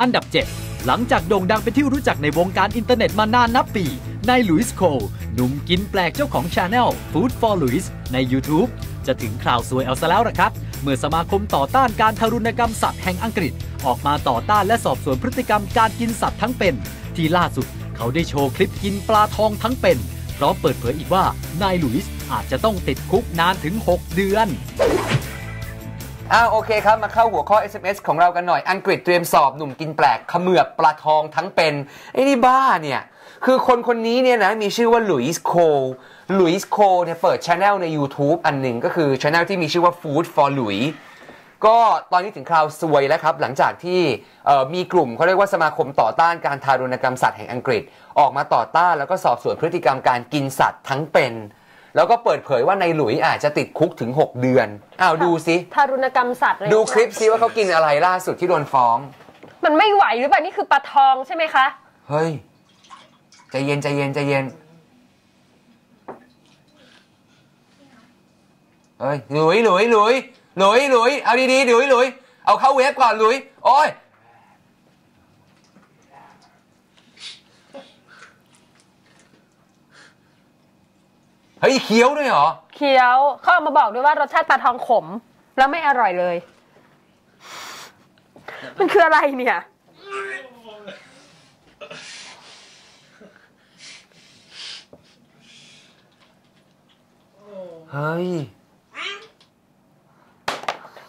อันดับ 7 หลังจากโด่งดังเป็นที่รู้จักในวงการอินเทอร์เน็ตมานานนับปี นายลุยส์โคลหนุ่มกินแปลกเจ้าของชาแนล Food for Louis ใน YouTube จะถึงคราวซวยเอาซะแล้วละครับ เมื่อสมาคมต่อต้านการทารุณกรรมสัตว์แห่งอังกฤษ ออกมาต่อต้านและสอบสวนพฤติกรรมการกินสัตว์ทั้งเป็น ที่ล่าสุดเขาได้โชว์คลิปกินปลาทองทั้งเป็น พร้อมเปิดเผยอีกว่านายลุยส์อาจจะต้องติดคุกนานถึง 6 เดือน อ้าวโอเคครับ มาเข้าหัวข้อ SMS ของเรากันหน่อยอังกฤษเตรียมสอบหนุ่มกินแปลกเขมือบปลาทองทั้งเป็น ไอ้นี่บ้าเนี่ย คือคนคนนี้เนี่ยนะมีชื่อว่าลุยส์โคลุยส์โคเนี่ยเปิดช anel ใน YouTube อันหนึ่งก็คือช anel ที่มีชื่อว่า Food for Louis ก็ตอนนี้ถึงคราวซวยแล้วครับ หลังจากที่มีกลุ่มเขาเรียกว่าสมาคมต่อต้านการทารุณกรรมสัตว์แห่งอังกฤษ ออกมาต่อต้านแล้วก็สอบสวนพฤติกรรมการกินสัตว์ทั้งเป็น แล้วก็เปิดเผยว่าในหลุยอาจจะติดคุกถึง 6 เดือนอ้าวดูสิทารุณกรรมสัตว์เลยดูคลิปซิว่าเขากินอะไรล่าสุดที่โดนฟ้อง มันไม่ไหวหรือเปล่านี่คือปลาทองใช่ไหมคะเฮ้ยใจเย็นใจเย็นใจเย็นเฮ้ยหลุยหลุยหลุยหลุยหลุยเอาดีๆหลุยหลุยเอาเข้าเว็บก่อนหลุยโอ้ย เฮ้ยเคี้ยวด้วยเหรอเคี้ยวเขาเอามาบอกด้วยว่ารสชาติปลาทองขม แล้วไม่อร่อยเลย มันคืออะไรเนี่ย เฮ้ย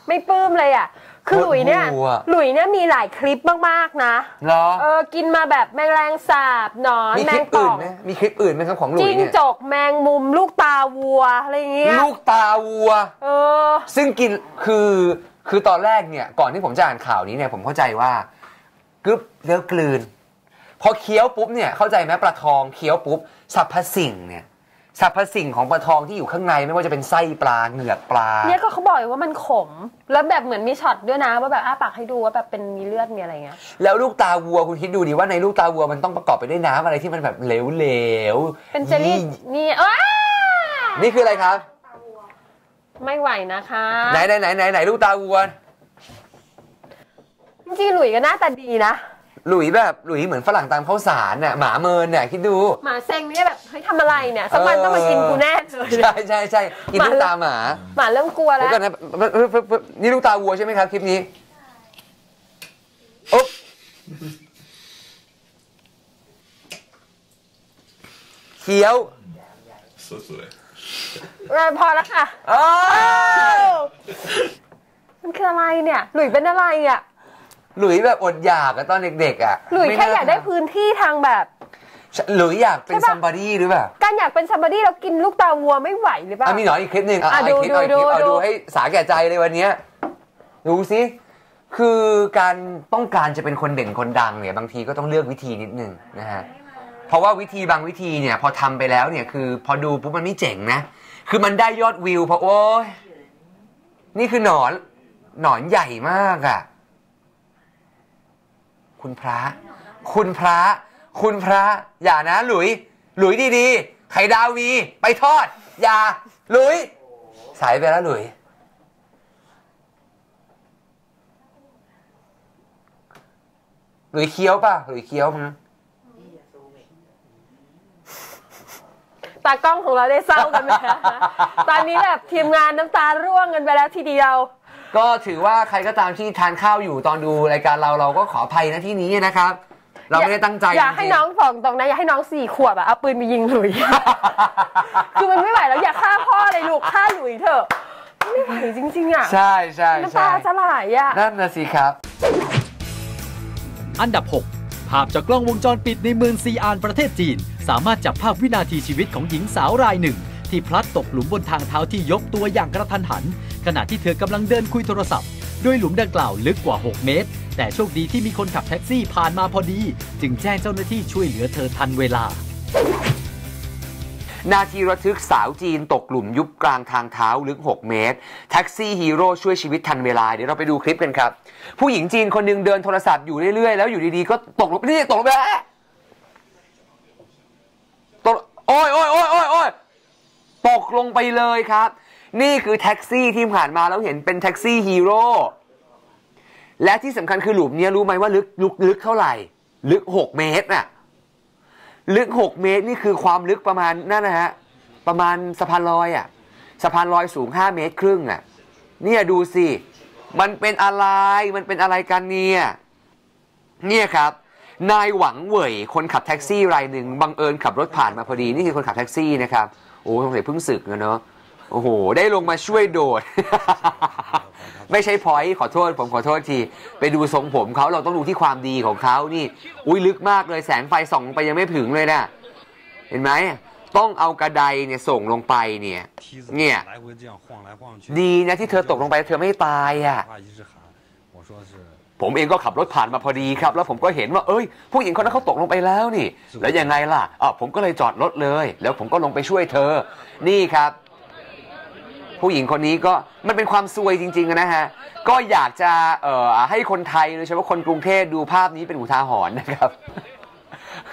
ไม่ปลื้มเลยอะ คือหลุยเนี่ยโคตรหูอะหลุยเนี่ยมีหลายคลิปมากๆนะเหรอเออกินมาแบบแมงแรงสาบหนอนมีแมคลิงปป่อื่อนงไหมมีคลิปอื่นไหมครับของหลุยจิ้งเนี่ยจกแมงมุมลูกตาวัวอะไรอย่างเงี้ยลูกตาวัว เออ ซึ่งกินคือคือตอนแรกเนี่ย ก่อนที่ผมจะอ่านข่าวนี้เนี่ยผมเข้าใจว่ากึบแล้วกลืน พอเคี้ยวปุ๊บเนี่ยเข้าใจไหมปลาทองเคี้ยวปุ๊บสรรพสิ่งเนี่ย สรรพสิ่งของปลาทองที่อยู่ข้างในไม่ว่าจะเป็นไส้ปลาเหงือกปลา เนี่ยก็เขาบอกอยู่ว่ามันขม แล้วแบบเหมือนมีช็อตด้วยนะว่าแบบอ้าปากให้ดูว่าแบบเป็นมีเลือดมีอะไรเงี้ยแล้วลูกตาวัวคุณคิดดูดิว่าในลูกตาวัวมันต้องประกอบไปด้วยน้ำอะไรที่มันแบบเหลวๆเป็นเจลลี่นี่อ้านี่คืออะไรครับ ไม่ไหวนะคะไหนไหนไหนไหนไหนลูกตาวัวจริงๆหลุยก็หน้าตาดีนะ หลุยแบบหลุยเหมือนฝรั่งตามข้าวสารน่ะหมาเมินน่ะคิดดู หมาเซ็งเนี่ยแบบเฮ้ยทำอะไรเนี่ยสักวันต้องมากินกูแน่เลยใช่ใช่ใช่กินลูกตาหมาหมาเริ่มกลัวแล้แล้วว กันนะปึ๊บปึ๊บปึ๊บนี่ลูกตาวัวใช่ไหมครับคลิปนี้อุ๊บเคี้ยวสวยเออพอแล้วค่ะอ้าว มันคืออะไรเนี่ย หลุยเป็นอะไรอะ หลุยแบบอดอยากอะตอนเด็กๆอะหลุยม่แค่น่อยากได้พื้นที่ทางแบบ หลุยอยากเป็นใช่ปะ ซัมบารีหรือเปล่าการอยากเป็นซัมบอดี้แล้วกินลูกตาวัวไม่ไหวหรือเปล่า อะมีหนอนอีกคลิปหนึ่งอะอะเอาอีกคลิปดูเอาอีกคลิปดูเอาดูดู ให้สาแก่ใจเลยวันเนี้ยดูสิคือการต้องการจะเป็นคนเด่นคนดังเนี่ยบางทีก็ต้องเลือกวิธีนิดนึงนะฮะเพราะว่าวิธีบางวิธีเนี่ยพอทำไปแล้วเนี่ยคือพอดูปุ๊บมันไม่เจ๋งนะ คือมันได้ยอดวิวเพราะโอ้ยนี่คือหนอนหนอนใหญ่มากอะ่ะ คุณพระ คุณพระ คุณพระ อย่านะ หลุย หลุยดีๆ ไข่ดาวมี ไปทอด อย่า หลุย สายไปแล้วหลุย หลุยเคี้ยวป่ะ หลุยเคี้ยวมั้ยตากล้องของเราได้เศร้ากันไปแล้วนะตอนนี้แบบทีมงานน้ำตาร่วงกันไปแล้วทีเดียว ก็ถือว่าใครก็ตามที่ทานข้าวอยู่ตอนดูรายการเราเราก็ขออภัยนะที่นี้นะครับ เราไม่ได้ตั้งใจอยากให้จริๆน้องบอกตรงนะอยากให้น้องสี่ขวบอะเอาปืนไปยิงหลุย คือมันไม่ไหวแล้วอย่าฆ่าพ่อเลยลูกฆ่าหลุยเถอะไม่ไหวจริงๆอะใช่ใช่น้ำใช่ตาจะไหลอะนั่นนะสิครับ อันดับ 6 ภาพจากกล้องวงจรปิดในเมืองซีอานประเทศจีน สามารถจับภาพวินาทีชีวิตของหญิงสาวรายหนึ่ง ที่พลัดตกหลุมบนทางเท้าที่ยกตัวอย่างกระทันหัน ขณะที่เธอกำลังเดินคุยโทรศัพท์โดยหลุมดังกล่าวลึกกว่า 6 เมตร แต่โชคดีที่มีคนขับแท็กซี่ผ่านมาพอดี จึงแจ้งเจ้าหน้าที่ช่วยเหลือเธอทันเวลา นาทีระทึกสาวจีนตกหลุมยุบกลางทางเท้าลึก 6 เมตร แท็กซี่ฮีโร่ช่วยชีวิตทันเวลา เดี๋ยวเราไปดูคลิปกันครับ ผู้หญิงจีนคนหนึงเดินโทรศัพท์อยู่เรื่อยๆ แล้วอยู่ดีๆก็ตกลงนี่ตกลงไปแล้วตกโอ้ยโอ้ยโอ้ยโอ้ยตกลงไปเลยครับ นี่คือแท็กซี่ที่ผ่านมาแล้วเห็นเป็นแท็กซี่ฮีโร่และที่สำคัญคือหลุมนี้รู้ไหมว่าลึกลึกลึกเท่าไหร่ ลึก 6 เมตรน่ะลึก 6 เมตรนี่คือความลึกประมาณนั่นนะฮะประมาณสะพานลอยอะสะพานลอยสูง 5 เมตรครึ่งอะเนี่ยดูสิ มันเป็นอะไรมันเป็นอะไรกันเนี่ยเนี่ยครับนายหวังเหวยคนขับแท็กซี่รายหนึ่งบังเอิญขับรถผ่านมาพอดีนี่คือคนขับแท็กซี่นะครับโอ้สงสัยเพิ่งศึกนะเนาะ โอ้โห ได้ลงมาช่วยโดด ไม่ใช่พอยขอโทษผมขอโทษที ไปดูทรงผมเขาเราต้องดูที่ความดีของเขานี่ อุ้ยลึกมากเลยแสงไฟส่องไปยังไม่ถึงเลยนะเห็นไหมต้องเอากระไดเนี่ยส่งลงไปเนี่ย เนี่ย ดีนะที่เธอตกลงไปเธอไม่ตายอะผมเองก็ขับรถผ่านมาพอดีครับ แล้วผมก็เห็นว่า เอ้ย ผู้หญิงคนนั้นเขาตกลงไปแล้วนี่ แล้วยังไงล่ะอ๋อผมก็เลยจอดรถเลย แล้วผมก็ลงไปช่วยเธอ นี่ครับ ผู้หญิงคนนี้ก็มันเป็นความซวยจริงๆนะฮะ ก็อยากจะเอ่อให้คนไทยโดยเฉพาะคนกรุงเทพดูภาพนี้เป็นอุทาหรณ์นะครับ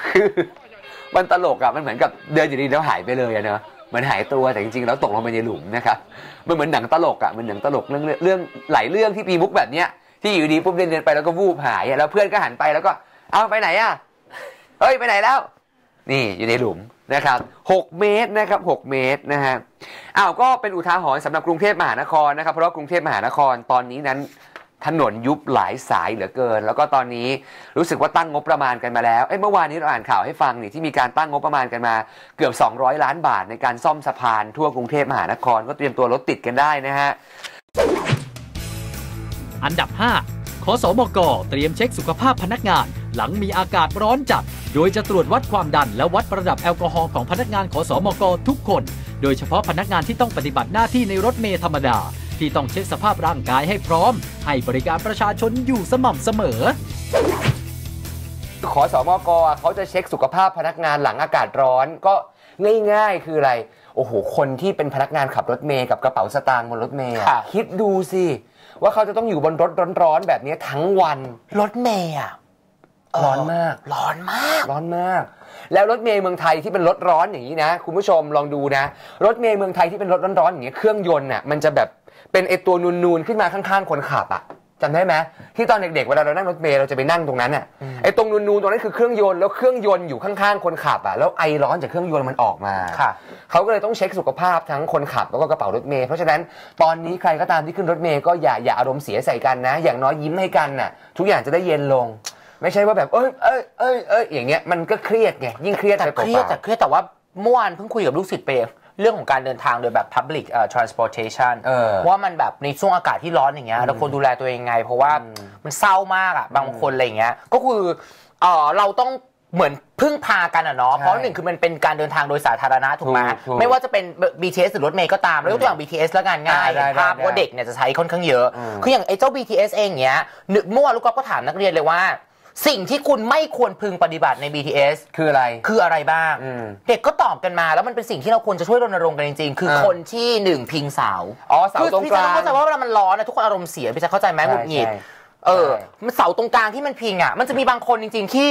คือมันตลกอะมันเหมือนกับเดินอยู่ดีแล้วหายไปเลยอะเนอะเหมือนหายตัวแต่จริงๆแล้วตกลงไปในหลุมนะครับมันเหมือนหนังตลกอะมันหนังตลกเรื่องเรื่องหลายเรื่องที่มีมุกแบบเนี้ยที่อยู่ดีปุ๊บเดินเดินไปแล้วก็วูบหายแล้วเพื่อนก็หันไปแล้วก็ เอาไปไหนอะเฮ้ยไปไหนแล้ว นี่อยู่ในหลุมนะครับ6เมตรนะครับ6เมตรนะฮะอ้าวก็เป็นอุทาหรณ์สำหรับกรุงเทพมหานครนะครับเพราะว่ากรุงเทพมหานครตอนนี้นั้นถนนยุบหลายสายเหลือเกิน แล้วก็ตอนนี้รู้สึกว่าตั้งงบประมาณกันมาแล้วเอ้ยเมื่อวานนี้เราอ่านข่าวให้ฟังนี่ที่มีการตั้งงบประมาณกันมาเกือบ 200 ล้านบาท ในการซ่อมสะพานทั่วกรุงเทพมหานคร ก็เตรียมตัวรถติดกันได้นะฮะอันดับ 5ขอสมกเตรียมเช็คสุขภาพพนักงาน หลังมีอากาศร้อนจัด โดยจะตรวจวัดความดันและวัดระดับแอลกอฮอล์ของพนักงานขอสมกทุกคน โดยเฉพาะพนักงานที่ต้องปฏิบัติหน้าที่ในรถเมล์ธรรมดา ที่ต้องเช็คสภาพร่างกายให้พร้อม ให้บริการประชาชนอยู่สม่ำเสมอขอสมกเขาจะเช็คสุขภาพพนักงานหลังอากาศร้อนก็ง่าย ๆ คืออะไร โอ้โห คนที่เป็นพนักงานขับรถเมย์กับกระเป๋าสตางค์บนรถเมย์อะค่ะคิดดูสิ ว่าเขาจะต้องอยู่บนรถร้อนๆแบบนี้ทั้งวันรถเมย์อะเร้อนมาก ร้อนมาก ร้อนมาก แล้วรถเมย์เมืองไทยที่เป็นรถร้อนอย่างนี้นะ คุณผู้ชมลองดูนะ รถเมย์เมืองไทยที่เป็นรถร้อนๆอย่างนี้ยเครื่องยนต์น่ะมันจะแบบเป็นไอตัวนูนๆขึ้นมาข้างๆ คนขับอะจำได้ไหมที่ตอนเด็กๆเวลาเรานั่งรถเมย์เราจะไปนั่งตรงนั้นอะไอตรงนูนๆตรงนั้นคือเครื่องยนต์แล้วเครื่องยนต์อยู่ข้างๆคนขับอะแล้วไอร้อนจากเครื่องยนต์มันออกมาค่ะเขาก็เลยต้องเช็คสุขภาพทั้งคนขับแล้วก็กระเป๋ารถเมย์เพราะฉะนั้นตอนนี้ใครก็ตามที่ขึ้นรถเมย์ก็อย่าอย่าอารมณ์เสียใส่กันนะ อย่างน้อยยิ้มให้กันน่ะทุกอย่างจะได้เย็นลง ไม่ใช่ว่าแบบเอ้ยเอ้ยเอ้ยเอ้ยอย่างเงี้ยมันก็เครียดไงยิ่งเครียดแต่ไปเปเครียดล่าแต่เครียดแต่ว่าเมื่อวานเพิ่งคุยกับลูกศิษย์ไปเรื่องของการเดินทางโดยแบบ public เอ่อ transportation เออ ว่ามันแบบในช่วงอากาศที่ร้อนอย่างเงี้ยเราควรดูแลตัวเองยังไง เพราะว่ามันเศร้ามากอะบางคนอะไรอย่างเงี้ยก็คือเออเราต้องเหมือนพึ่งพากันอะเนาะเพราะหนึ่งคือมันเป็นการเดินทางโดยสาธารณะถูกไหมถูกถูกไม่ว่าจะเป็น BTS หรือรถเมล์ก็ตามแล้วยกตัวอย่าง BTS แล้วกันง่ายอ่าได้เห็นภาพได้ว่าเด็กเนี่ยจะใช้ค่อนข้างเยอะอืมคืออย่างไอ้เจ้า BTS เองเนี้ยนึกเมื่อวานลูกก๊อฟก็ถามนักเรียนเลยว่า สิ่งที่คุณไม่ควรพึงปฏิบัติใน BTS คืออะไร คืออะไรบ้าง อืม เด็กก็ตอบกันมาแล้วมันเป็นสิ่งที่เราควรจะช่วยรณรงค์กันจริงๆ คือเออคนที่หนึ่งพิงเสาอ๋อเสาคือตรงพี่กจะลาง เข้าใจว่าเวลามันร้อนนะทุกคนอารมณ์เสียพี่จะเข้าใจไหมใช่หงุดหงิดใช่เออใช่มันเสาตรงกลางที่มันพิงอะ มันจะมีบางคนจริง ๆ ที่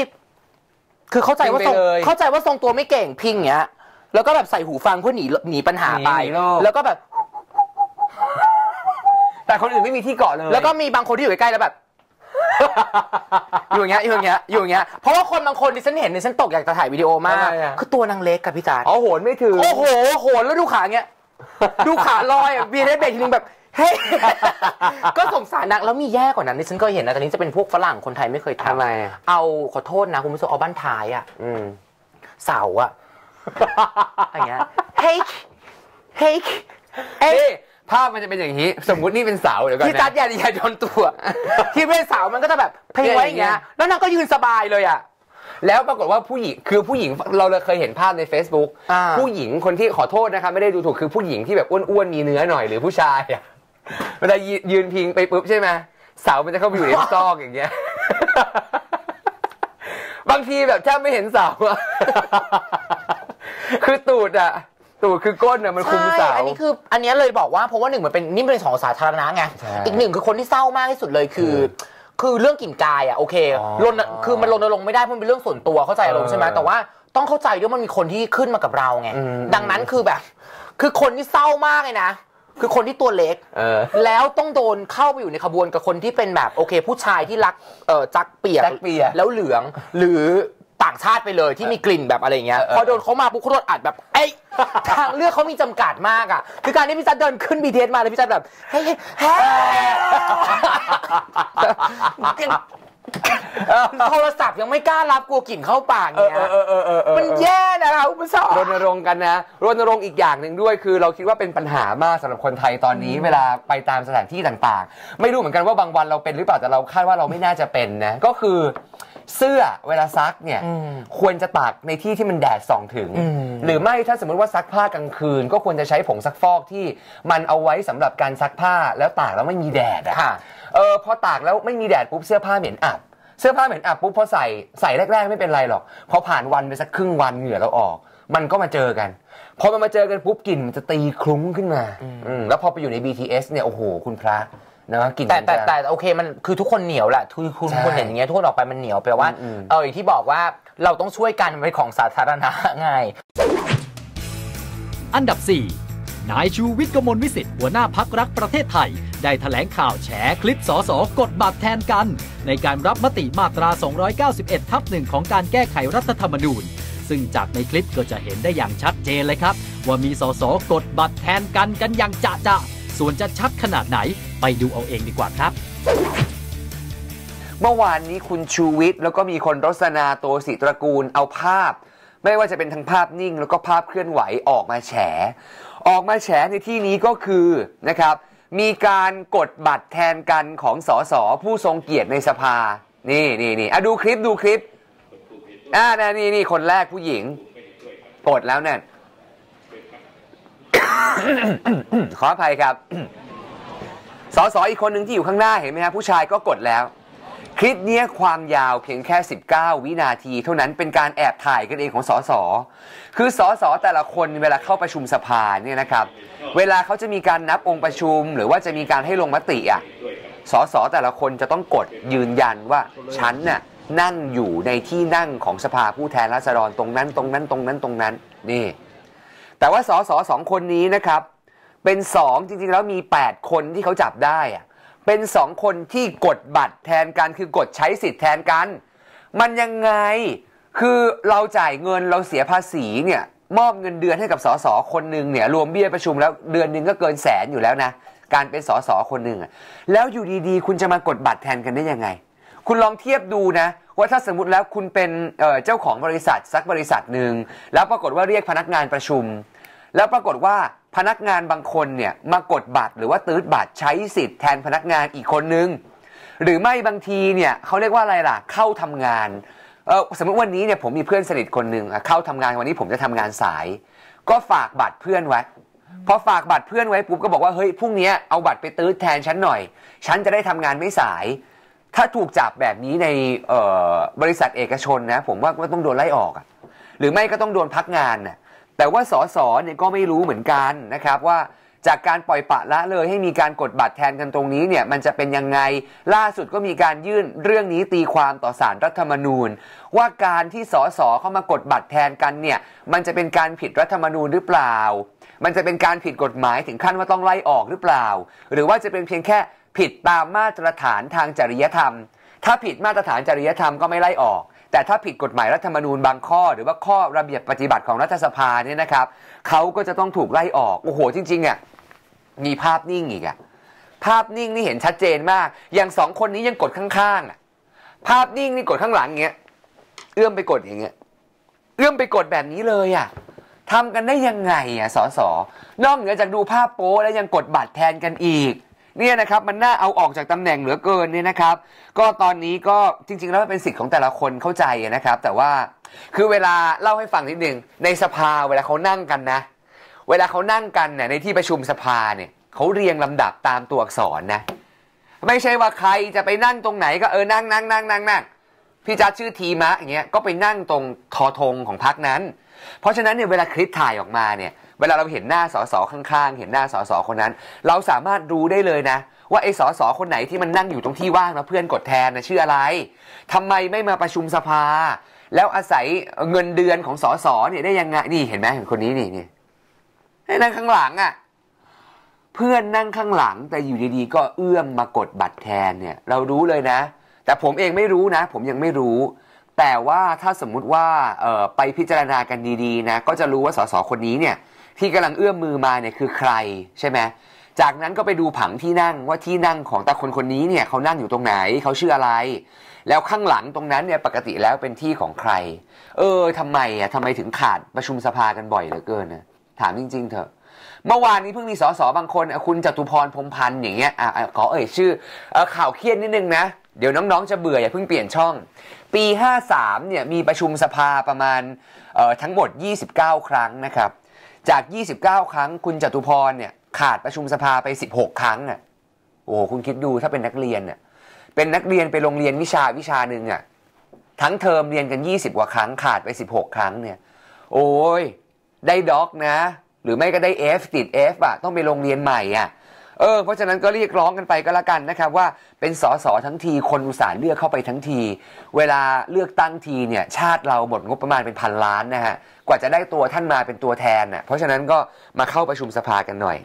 คือเข้าใจว่าทรงพิงไปเลยเข้าใจว่าทรงตัวไม่เก่งพิงอย่างเงี้ย แล้วก็แบบใส่หูฟังเพื่อหนีหนีปัญหาไป หนีโลก แล้วก็แบบ แต่คนอื่นไม่มีที่เกาะเลยแล้วก็มีบางคนที่อยู่ใกล้ๆแล้วแบบ อยู่อย่างเงี้ยอยู่อย่างเงี้ยอยู่อย่างเงี้ยเพราะว่าคนบางคนดิฉันเห็นดิฉันตกอยากจะถ่ายวิดีโอมาก ทำไมอะ คือตัวนางเล็กกับพี่จ๋าอ๋อโหนไม่ถึง โอ้โหโหนแล้วดูขาเงี้ย ดูขาลอยอะบีได้เบรกทีนึงแบบเฮ้ย ก็สงสารนางแล้วมีแย่กว่านั้นที่ฉันก็เห็นนะตอนนี้จะเป็นพวกฝรั่งคนไทยไม่เคยทำไมทำอะเอาขอโทษนะคุณผู้ชมเอาบ้านท้ายอะอืม เสาอะอย่างเงี้ยเฮ้ยเฮ้ยเอ้ย นี่ ภาพมันจะเป็นอย่างนี้ สมมุตินี่เป็นเสาเดี๋ยวก่อนพี่จัดนะอย่าอย่าโดนตัว ที่เป็นเสามันก็จะแบบเพลงไว้อย่างเงี้ย แล้วนางก็ยืนสบายเลยอะ แล้วปรากฏว่าผู้หญิงคือผู้หญิงเราเลยเคยเห็นภาพใน Facebook อ่า ผู้หญิงคนที่ขอโทษนะครับไม่ได้ดูถูกคือผู้หญิงที่แบบอ้วนๆมีเนื้อหน่อยหรือผู้ชายอะเวลายืนยืนพิงไปปุ๊บใช่ไหมเสามันจะเข้าไปอยู่ในซอกอย่างเงี้ย บางทีแบบแทบไม่เห็นเสาอะคือตูดอะ ตูดคือก้นอะมันคุมเสาใช่อันนี้คืออันเนี้ยเลยบอกว่าเพราะว่าหนึ่งมันเป็นนี่มันเป็นของสาธารณะไงใช่อีกหนึ่งคือคนที่เศร้ามากที่สุดเลยคือ คือเรื่องกลิ่นกายอะโอเคอ๋อรณคือมันรณรงค์ไม่ได้เพราะมันเป็นเรื่องส่วนตัวเข้าใจอารมณ์ใช่ไหมเออแต่ว่าต้องเข้าใจด้วยมันมีคนที่ขึ้นมากับเราไงอืม ดังนั้นคือแบบ คือคนที่เศร้ามากเลยนะคือคนที่ตัวเล็ก เออ แล้วต้องโดนเข้าไปอยู่ในขบวนกับคนที่เป็นแบบโอเค ผู้ชายที่รักเอ่อจักเปียกจักเปียก แล้วเหลือง หรือ ต่างชาติไปเลยที่มีกลิ่นแบบอะไรอย่างเงี้ยเออเออพอโดนเขามาปุ๊บเขาโดนอัดแบบเอ้ยทางเลือกเขามีจำกัดมากอะ คือการที่พี่จัดเดินขึ้น BTS มาแล้วพี่จัดแบบเฮ้ยเฮ้ยโทรศัพท์ยังไม่กล้ารับกลัวกลิ่นเข้าปากเออเงี้ยเออเออเออเออมันแย่นะครับคุณผู้ชมรณรงค์กันนะรณรงค์อีกอย่างหนึ่งด้วย คือเราคิดว่าเป็นปัญหามากสำหรับคนไทยตอนนี้ เวลาไปตามสถานที่ต่างๆ ไม่รู้เหมือนกันว่าบางวันเราเป็นหรือเปล่าแต่เราคาดว่าเราไม่น่าจะเป็นนะก็คือ เสื้อเวลาซักเนี่ยอืมควรจะตากในที่ที่มันแดดส่องถึงอืมหรือไม่ถ้าสมมติว่าซักผ้ากลางคืน ก็ควรจะใช้ผงซักฟอกที่มันเอาไว้สำหรับการซักผ้าแล้วตากแล้วไม่มีแดดอะค่ะเออพอตากแล้วไม่มีแดดปุ๊บเสื้อผ้าเหม็นอับเสื้อผ้าเหม็นอับปุ๊บพอใส่ใส่แรก ๆ ไม่เป็นไรหรอกพอผ่านวันไปสักครึ่งวันเหงื่อเราออก มันก็มาเจอกันพอมันมาเจอกันปุ๊บกลิ่นมันจะตีคลุ้งขึ้นมาอืมแล้วพอไปอยู่ใน BTS เนี่ยโอ้โหคุณพระ นะกลิ่นแต่มันแต่จะแต่โอเคมันคือทุกคนเหนียวแหละทุกคุณใช่คนเห็นอย่างเงี้ยทุกคนออกไปมันเหนียวแปลว่าอืมเอออย่างที่บอกว่าเราต้องช่วยกันมันเป็นของสาธารณะไงอันดับ 4 นายชูวิทย์กมลวิสิทธิ์หัวหน้าพักรักประเทศไทย ได้แถลงข่าวแฉคลิปสสกดบัตรแทนกัน ในการรับมติมาตรา 291 ทับหนึ่งของการแก้ไขรัฐธรรมนูญ ซึ่งจากในคลิปก็จะเห็นได้อย่างชัดเจนเลยครับ ว่ามีสสกดบัตรแทนกันกันอย่างจะจะๆส่วนจะชัดขนาดไหน ไปดูเอาเองดีกว่าครับ เมื่อวานนี้คุณชูวิทย์แล้วก็มีคนรสนาโตสิตระกูลเอาภาพ ไม่ว่าจะเป็นทั้งภาพนิ่ง แล้วก็ภาพเคลื่อนไหวออกมาแฉ ออกมาแฉในที่นี้ก็คือนะครับมีการกดบัตรแทนกันของสสผู้ทรงเกียรติในสภา นี่นี่นี่อะดูคลิปดูคลิปอ่านะนี่นี่คนแรกผู้หญิงกดแล้วเนี่ยขออภัยครับ สสอีกคนหนึ่งที่อยู่ข้างหน้าเห็นไหมฮะผู้ชายก็กดแล้ว คลิปเนี้ยความยาวเพียงแค่ 19 วินาที เท่านั้นเป็นการแอบถ่ายกันเองของสสคือสสแต่ละคนเวลาเข้าประชุมสภาเนี่ยนะครับเวลาเขาจะมีการนับองค์ประชุม หรือว่าจะมีการให้ลงมติอะสสแต่ละคนจะต้องกดยืนยันว่าฉันน่ะนั่งอยู่ในที่นั่งของสภาผู้แทนราษฎรตรงนั้นตรงนั้นตรงนั้นตรงนั้นนี่ แต่ว่าสสสองคนนี้นะครับ เป็นสองจริงๆแล้วมี 8 คนที่เขาจับได้อะเป็นสองคนที่กดบัตรแทนกันคือกดใช้สิทธิ์แทนกัน มันยังไงคือเราจ่ายเงินเราเสียภาษีเนี่ยมอบเงินเดือนให้กับสสคนหนึ่งเนี่ยรวมเบี้ยประชุมแล้วเดือนหนึ่งก็เกินแสนอยู่แล้วนะ การเป็นสสคนหนึ่งแล้วอยู่ดีๆ คุณจะมากดบัตรแทนกันได้ยังไง คุณลองเทียบดูนะว่าถ้าสมมติแล้วคุณเป็นเเจ้าของบริษัทสักบริษัทหนึ่งแล้วปรากฏว่าเรียกพนักงานประชุม แล้วปรากฏว่า พนักงานบางคนเนี่ยมากดบัตรหรือว่าตื้ดบัตรใช้สิทธิ์แทนพนักงานอีกคนนึง หรือไม่บางทีเนี่ยเขาเรียกว่าอะไรล่ะเข้าทำงานเออสมมติวันนี้เนี่ยผมมีเพื่อนสนิทคนหนึ่งเข้าทำงานวันนี้ผมจะทำงานสาย ก็ฝากบัตรเพื่อนไว้พอฝากบัตรเพื่อนไว้ปุ๊บก็บอกว่าเฮ้ยพรุ่งนี้เอาบัตรไปตื้ดแทนฉันหน่อย ฉันจะได้ทำงานไม่สาย ถ้าถูกจับแบบนี้ในบริษัทเอกชนนะ ผมว่าก็ต้องโดนไล่ออกหรือไม่ก็ต้องโดนพักงานน่ะ แต่ว่าสสเนี่ยก็ไม่รู้เหมือนกันนะครับว่าจากการปล่อยปะละเลยให้มีการกดบัตรแทนกันตรงนี้เนี่ยมันจะเป็นยังไงล่าสุดก็มีการยื่นเรื่องนี้ตีความต่อสารรัฐธรรมนูญ ว่าการที่สสเข้ามากดบัตรแทนกันเนี่ยมันจะเป็นการผิดรัฐธรรมนูญหรือเปล่า มันจะเป็นการผิดกฎหมายถึงขั้นว่าต้องไล่ออกหรือเปล่า หรือว่าจะเป็นเพียงแค่ผิดตามมาตรฐานทางจริยธรรม ถ้าผิดมาตรฐานจริยธรรมก็ไม่ไล่ออก แต่ถ้าผิดกฎหมายรัฐธรรมนูญบางข้อ หรือว่าข้อระเบียบปฏิบัติของรัฐสภาเนี่ยนะครับเขาก็จะต้องถูกไล่ออกโอ้โหจริงๆอะมีภาพนิ่งอีกอะภาพนิ่งนี่เห็นชัดเจนมาก อย่างสองคนนี้ยังกดข้างๆอะภาพนิ่งนี่กดข้างหลังเงี้ยเอื้อมไปกดอย่างเงี้ยเอื้อมไปกดแบบนี้เลยอะทำกันได้ยังไงอะสอสอนอกเหนือจากดูภาพโป๊แล้วยังกดบัตรแทนกันอีก เนี่ยนะครับมันน่าเอาออกจากตำแหน่งเหลือเกินเนี่ยนะครับ ก็ตอนนี้ก็จริง ๆ แล้วมันเป็นสิทธิ์ของแต่ละคนเข้าใจนะครับ แต่ว่าคือเวลาเล่าให้ฟังนิดนึงในสภาเวลาเขานั่งกันนะ เวลาเขานั่งกันเนี่ยในที่ประชุมสภาเนี่ยเขาเรียงลำดับตามตัวอักษรนะ ไม่ใช่ว่าใครจะไปนั่งตรงไหนก็เออนั่งนั่งนั่งนั่งนั่งพี่จัดชื่อทีมะอย่างเงี้ยก็ไปนั่งตรงทอธงของพักนั้น เพราะฉะนั้นเนี่ยเวลาคลิปถ่ายออกมาเนี่ย เวลาเราเห็นหน้าสสข้างๆ เห็นหน้าสสคนนั้น เราสามารถรู้ได้เลยนะ ว่าไอ้สสคนไหนที่มันนั่งอยู่ตรงที่ว่างแล้วเพื่อนกดแทนนะชื่ออะไรทำไมไม่มาประชุมสภา แล้วอาศัยเงินเดือนของสสเนี่ยได้ยังไงนี่เห็นไหมเห็นคนนี้นี่นี่ไอ้นั่งข้างหลังอะเพื่อนนั่งข้างหลังแต่อยู่ดีๆ ก็เอื้อมมากดบัตรแทนเนี่ยเรารู้เลยนะ แต่ผมเองไม่รู้นะ ผมยังไม่รู้ แต่ว่าถ้าสมมุติว่าไปพิจารณากันดีๆนะก็จะรู้ว่าสสคนนี้เนี่ย ที่กำลังเอื้อมมือมาเนี่ยคือใครใช่ไหมจากนั้นก็ไปดูผังที่นั่งว่าที่นั่งของตาคนคนนี้เนี่ยเขานั่งอยู่ตรงไหนเขาชื่ออะไร แล้วข้างหลังตรงนั้นเนี่ยปกติแล้วเป็นที่ของใคร เออทำไมอะทำไมถึงขาดประชุมสภากันบ่อยเหลือเกินนะถามจริง ๆ เถอะ เมื่อวานนี้เพิ่งมีสสบางคนคุณจตุพรพรมพันธ์อย่างเงี้ยอะขอเอ่ยชื่ออข่าวเครียดนิดนึงนะเดี๋ยวน้องๆจะเบื่ออย่าเพิ่งเปลี่ยนช่อง ปี 53เนี่ยมีประชุมสภาประมาณทั้งหมด 29 ครั้งนะครับ จาก 29 ครั้งคุณจตุพรเนี่ยขาดประชุมสภาไป 16 ครั้งอะโอ้โหคุณคิดดูถ้าเป็นนักเรียนอะเป็นนักเรียนไปโรงเรียนวิชาวิชาหนึ่งอะทั้งเทอมเรียนกัน 20 กว่าครั้งขาดไป 16 ครั้งเนี่ย โอ้ยได้ด็อกนะ หรือไม่ก็ได้ F ติด F อะต้องไปโรงเรียนใหม่อะ เออเพราะฉะนั้นก็เรียกร้องกันไปก็แล้วกันนะครับว่าเป็นสสทั้งทีคนอุตส่าห์เลือกเข้าไปทั้งที เวลาเลือกตั้งทีเนี่ยชาติเราหมดงบประมาณเป็นพันล้านนะฮะกว่าจะได้ตัวท่านมาเป็นตัวแทนน่ะเพราะฉะนั้นก็มาเข้าประชุมสภากันหน่อย